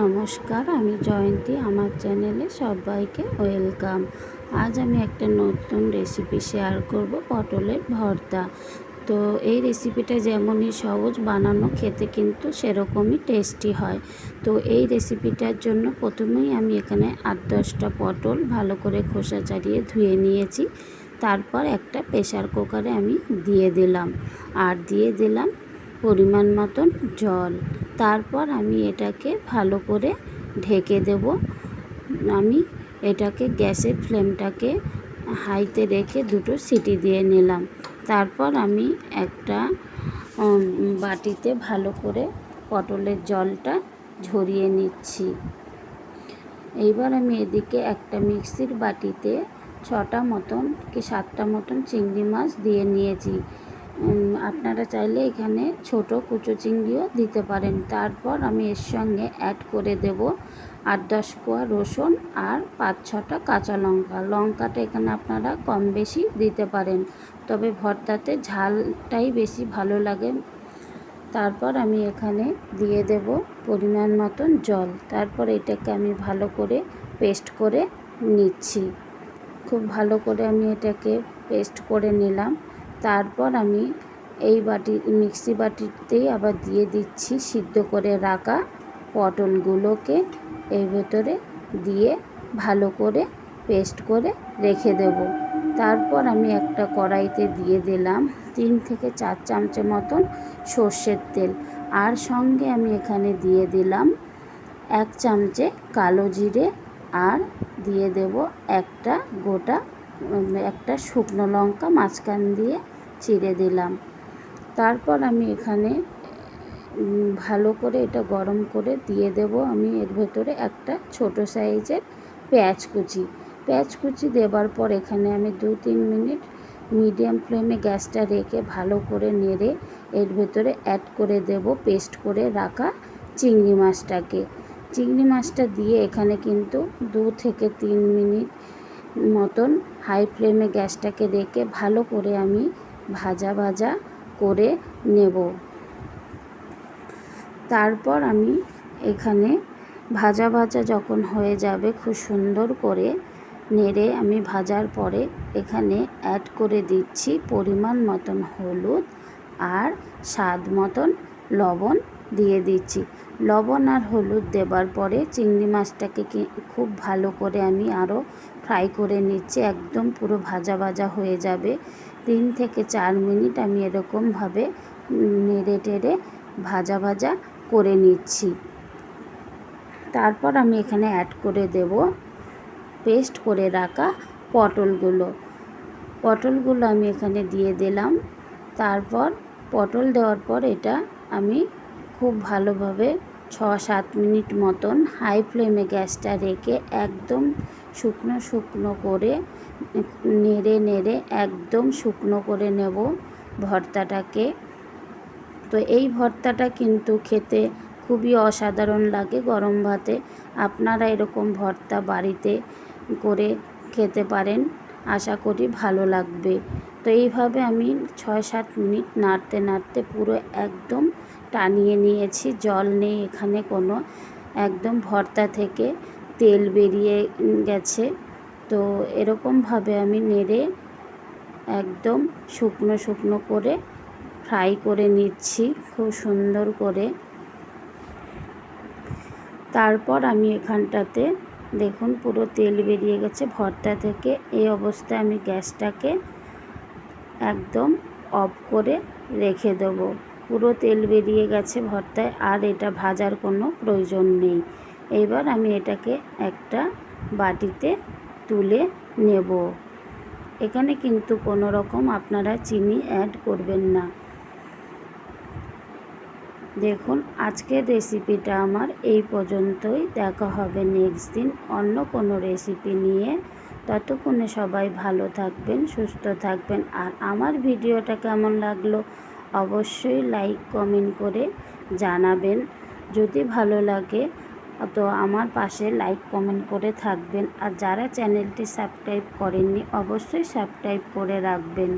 নমস্কার, আমি জয়ন্তী, আমার চ্যানেলে সবাইকে ওয়েলকাম। আজ আমি একটা নতুন রেসিপি শেয়ার করব, পটলের ভর্তা। তো এই রেসিপিটা যেমনই সহজ বানানো, খেতে কিন্তু সেরকমই টেস্টি হয়। তো এই রেসিপিটার জন্য প্রথমেই আমি এখানে আট দশটা পটল ভালো করে খোসা ছাড়িয়ে ধুয়ে নিয়েছি। তারপর একটা প্রেশার কুকারে আমি দিয়ে দিলাম। আর দিয়ে দিলাম পরিমাণ মতন জল। তারপর আমি এটাকে ভালো করে ঢেকে দেব। আমি এটাকে গ্যাসের ফ্লেমটাকে হাইতে রেখে দুটো সিটি দিয়ে নিলাম। তারপর আমি একটা বাটিতে ভালো করে পটলের জলটা ঝরিয়ে নিচ্ছি। এইবার আমি এদিকে একটা মিক্সির বাটিতে ছটা মতন কি সাতটা মতন চিংড়ি মাছ দিয়ে নিয়েছি। আপনারা চাইলে এখানে ছোট কুচো চিংড়িও দিতে পারেন। তারপর আমি এর সঙ্গে অ্যাড করে দেব আট দশ কোয়া রসুন আর পাঁচ ছটা কাঁচা লঙ্কা। লঙ্কাটা এখানে আপনারা কম বেশি দিতে পারেন, তবে ভর্তাতে ঝালটাই বেশি ভালো লাগে। তারপর আমি এখানে দিয়ে দেব পরিমাণ মতন জল। তারপর এটাকে আমি ভালো করে পেস্ট করে নিচ্ছি। খুব ভালো করে আমি এটাকে পেস্ট করে নিলাম। তারপর আমি এই বাটি, মিক্সি বাটিতেই আবার দিয়ে দিচ্ছি সিদ্ধ করে রাখা পটলগুলোকে। এর ভেতরে দিয়ে ভালো করে পেস্ট করে রেখে দেব। তারপর আমি একটা কড়াইতে দিয়ে দিলাম তিন থেকে চার চামচে মতন সর্ষের তেল। আর সঙ্গে আমি এখানে দিয়ে দিলাম এক চামচে কালো জিরে আর দিয়ে দেব একটা গোটা, একটা শুকনো লঙ্কা মাঝখান দিয়ে চিড়ে দিলাম। তারপর আমি এখানে ভালো করে এটা গরম করে দিয়ে দেব। আমি এর ভেতরে একটা ছোট সাইজের পেঁয়াজ কুচি। পেঁয়াজ কুচি দেবার পর এখানে আমি দু তিন মিনিট মিডিয়াম ফ্লেমে গ্যাসটা রেখে ভালো করে নেড়ে এর ভেতরে অ্যাড করে দেব, পেস্ট করে রাখা চিংড়ি মাছটাকে। চিংড়ি মাছটা দিয়ে এখানে কিন্তু দু থেকে তিন মিনিট মতন হাই ফ্লেমে গ্যাসটাকে রেখে ভালো করে আমি ভাজা ভাজা করে নেব। তারপর আমি এখানে ভাজা ভাজা যখন হয়ে যাবে খুব সুন্দর করে নেড়ে আমি ভাজার পরে এখানে অ্যাড করে দিচ্ছি পরিমাণ মতন হলুদ আর স্বাদ মতন লবণ দিয়ে দিচ্ছি। লবণ আর হলুদ দেবার পরে চিংড়ি মাছটাকে খুব ভালো করে আমি আরও ফ্রাই করে নিচ্ছি, একদম পুরো ভাজা ভাজা হয়ে যাবে। তিন থেকে চার মিনিট আমি এরকমভাবে নেড়ে টেড়ে ভাজা ভাজা করে নিচ্ছি। তারপর আমি এখানে অ্যাড করে দেব পেস্ট করে রাখা পটলগুলো। পটলগুলো আমি এখানে দিয়ে দিলাম। তারপর পটল দেওয়ার পর এটা আমি খুব ভালোভাবে ছ সাত মিনিট মতন হাই ফ্লেমে গ্যাসটা রেখে একদম শুকনো শুকনো করে নেড়ে নেড়ে একদম শুকনো করে নেব ভর্তাটাকে। তো এই ভর্তাটা কিন্তু খেতে খুবই অসাধারণ লাগে গরম ভাতে। আপনারা এরকম ভর্তা বাড়িতে করে খেতে পারেন, আশা করি ভালো লাগবে। তো এইভাবে আমি ছয় সাত মিনিট নাড়তে নাড়তে পুরো একদম টানিয়ে নিয়েছি, জল নেই এখানে কোনো। একদম ভর্তা থেকে তেল বেরিয়ে গেছে। তো এরকমভাবে আমি নেড়ে একদম শুকনো শুকনো করে ফ্রাই করে নিচ্ছি, খুব সুন্দর করে। তারপর আমি এখানটাতে দেখুন পুরো তেল বেরিয়ে গেছে, ভর্তা থেকে এই অবস্থায় আমি গ্যাসটাকে একদম অফ করে রেখে দেবো। পুরো তেল বেরিয়ে গেছে ভর্তায়, আর এটা ভাজার কোনো প্রয়োজন নেই। এবার আমি এটাকে একটা বাটিতে তুলে নেব। এখানে কিন্তু কোনো রকম আপনারা চিনি অ্যাড করবেন না। দেখুন, আজকের রেসিপিটা আমার এই পর্যন্তই। দেখা হবে নেক্সট দিন অন্য কোনো রেসিপি নিয়ে। ততক্ষণে সবাই ভালো থাকবেন, সুস্থ থাকবেন। আর আমার ভিডিওটা কেমন লাগল অবশ্যই লাইক কমেন্ট করে জানাবেন। যদি ভালো লাগে তো আমার পাশে লাইক, কমেন্ট করে থাকবেন। আর যারা চ্যানেলটি সাবস্ক্রাইব করেননি, অবশ্যই সাবস্ক্রাইব করে রাখবেন।